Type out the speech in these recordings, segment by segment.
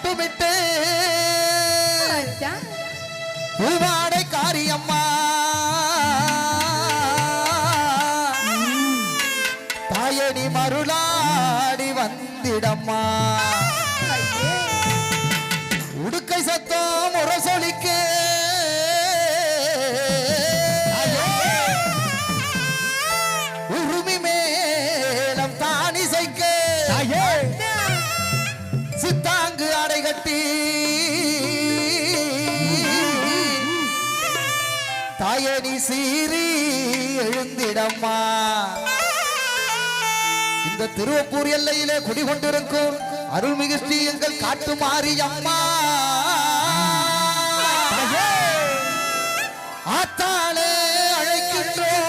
பட்டுவிட்டு வாடை காரியம்மா. தாயடி மருளாடி வந்திடம்மா. உடுக்கை சத்தம் முரசொலிக்கே உருமி மேலம் தானிசைக்கே. நீ சீறி எழுந்திடம்மா. இந்த திருவப்பூர் எல்லையிலே குடிகொண்டிருக்கும் அருள்மிகு ஸ்ரீ எங்கள் காட்டு மாரியம்மா. ஆத்தாளே அழைக்கின்றோம்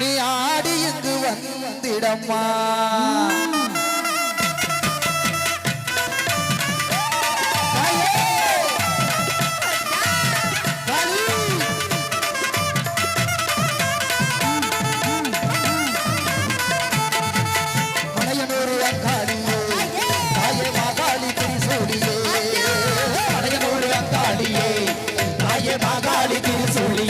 நீ ஆடி இங்கு வந்திடம்மா. மாகாளி